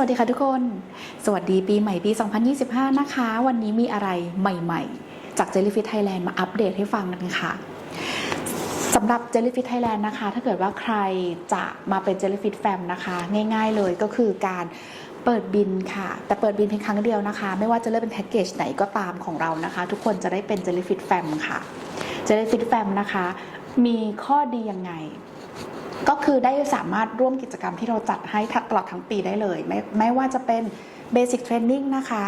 สวัสดีค่ะทุกคน สวัสดีปีใหม่ปี 2025 นะคะ วันนี้มีอะไรใหม่ๆ จาก Jellyfish Thailand มาอัปเดตให้ฟังกันค่ะสำหรับ Jellyfish Thailand นะคะ ถ้าเกิดว่าใครจะมาเป็น Jellyfish Fam นะคะ ง่ายๆเลยก็คือการเปิดบินค่ะ แต่เปิดบินเพียงครั้งเดียวนะคะ ไม่ว่าจะเลือกเป็นแพ็กเกจไหนก็ตามของเรานะคะ ทุกคนจะได้เป็น Jellyfish Fam ค่ะ Jellyfish Fam นะคะ มีข้อดียังไง ก็คือได้สามารถร่วมกิจกรรมที่เราจัดให้ตลอดทั้งปีได้เลย ไม่ไม่ว่าจะเป็น Basic Training นะคะ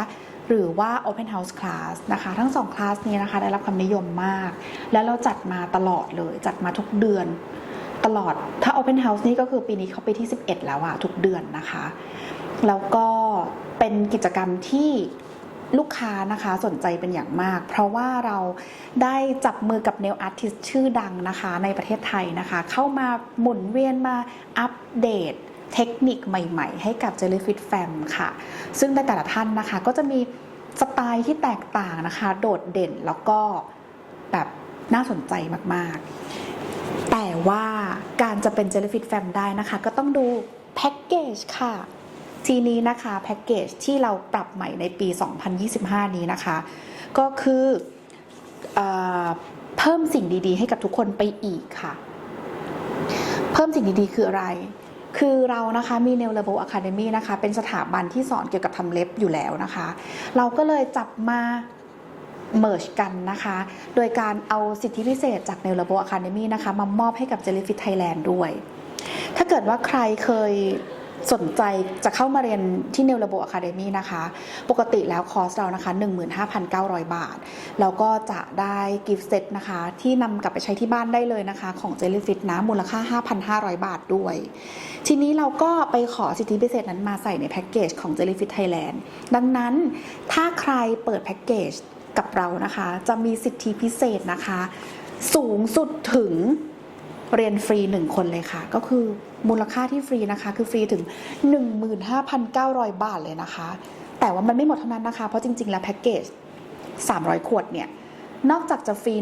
หรือว่า Open House Class นะคะ ทั้งสองคลาสนี้นะคะ ได้รับความนิยมมาก แล้วเราจัดมาตลอดเลย จัดมาทุกเดือนตลอด ถ้า Open House นี่ก็คือปีนี้เขาปีที่ 11 แล้วอะทุกเดือนนะคะ แล้วก็เป็นกิจกรรมที่ ลูกค้านะคะสนใจเป็นอย่างมาก เพราะว่าเราได้จับมือกับเนลอาร์ติสชื่อดังนะคะในประเทศไทยนะคะ เข้ามาหมุนเวียนมาอัปเดตเทคนิคใหม่ๆ ให้กับ Jellyfish Fam ค่ะ ซึ่งในแต่ละท่านนะคะก็จะมีสไตล์ที่แตกต่างนะคะ โดดเด่นแล้วก็แบบน่าสนใจมากๆ แต่ว่าการจะเป็น Jellyfish Fam ได้นะคะ ก็ต้องดูแพ็กเกจค่ะ ทีนี้นะคะแพ็กเกจที่เราปรับใหม่ในปี 2025 นี้นะคะ ก็คือเอเพิ่มสิ่งดีๆ ให้กับทุกคนไปอีกค่ะ เพิ่มสิ่งดีๆ คืออะไร คือเรานะคะมี Nail Labo Academy นะคะ เป็นสถาบันที่สอนเกี่ยวกับทำเล็บอยู่แล้วนะคะ เราก็เลยจับมาเมิร์ชกันนะคะ โดยการเอาสิทธิพิเศษจาก Nail Labo Academy นะคะ มามอบให้กับ Jellyfish Thailand ด้วย ถ้าเกิดว่าใครเคย สนใจจะเข้ามาเรียนที่ Nail Labo Academy นะคะ ปกติแล้วคอร์สเรานะคะ 15,900 บาท แล้วก็จะได้กิฟต์เซตนะคะ ที่นำกลับไปใช้ที่บ้านได้เลยนะคะ ของ Jellyfish นะ มูลค่า 5,500 บาทด้วย ทีนี้เราก็ไปขอสิทธิพิเศษนั้นมาใส่ในแพ็กเกจของ Jellyfish Thailand ดังนั้นถ้าใครเปิดแพ็กเกจกับเรานะคะ จะมีสิทธิพิเศษนะคะ สูงสุดถึง เรียนฟรี 1 คนเลยค่ะ ก็คือมูลค่าที่ฟรีนะคะ คือฟรีถึง 15,900 บาทเลยนะคะ แต่ว่ามันไม่หมดเท่านั้นนะคะ เพราะจริง ๆ แล้วแพ็กเกจ 300 ขวดเนี่ย นอกจากจะฟรี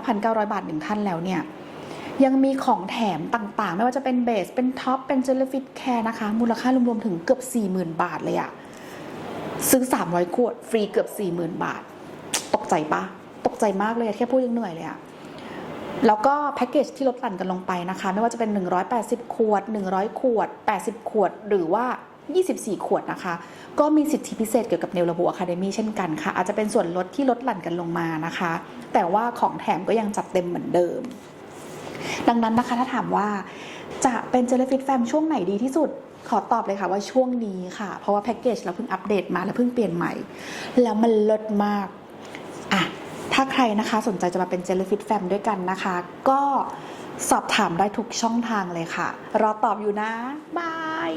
15,900 บาทหนึ่งท่านแล้วเนี่ยยังมีของแถมต่างๆ ไม่ว่าจะเป็นเบส เป็นท็อป เป็นเจลฟิตแคร์นะคะ มูลค่ารวมๆ ถึงเกือบ 40,000 บาทเลยอะซื้อ 300 ขวด ฟรีเกือบ 40,000 บาท ตกใจปะ ตกใจมากเลยแค่พูดยังเหนื่อยเลยอะ แล้วก็แพ็กเกจที่ลดหลั่นกันลงไปนะคะ ไม่ว่าจะเป็น 180 ขวด 100 ขวด 80 ขวด หรือว่า 24 ขวดนะคะ ก็มีสิทธิพิเศษเกี่ยวกับเนลระบุอะคาเดมี่เช่นกันค่ะ อาจจะเป็นส่วนลดที่ลดหลั่นกันลงมานะคะ แต่ว่าของแถมก็ยังจัดเต็มเหมือนเดิม ดังนั้นนะคะถ้าถามว่าจะเป็นเจลฟิตแฟมช่วงไหนดีที่สุดขอตอบเลยค่ะว่าช่วงนี้ค่ะ เพราะว่าแพ็กเกจเราเพิ่งอัปเดตมาและเพิ่งเปลี่ยนใหม่ แล้วมันลดมาก ถ้าใครนะคะสนใจจะมาเป็นเจลฟิตแฟมด้วยกันนะคะ ก็สอบถามได้ทุกช่องทางเลยค่ะ รอตอบอยู่นะ บาย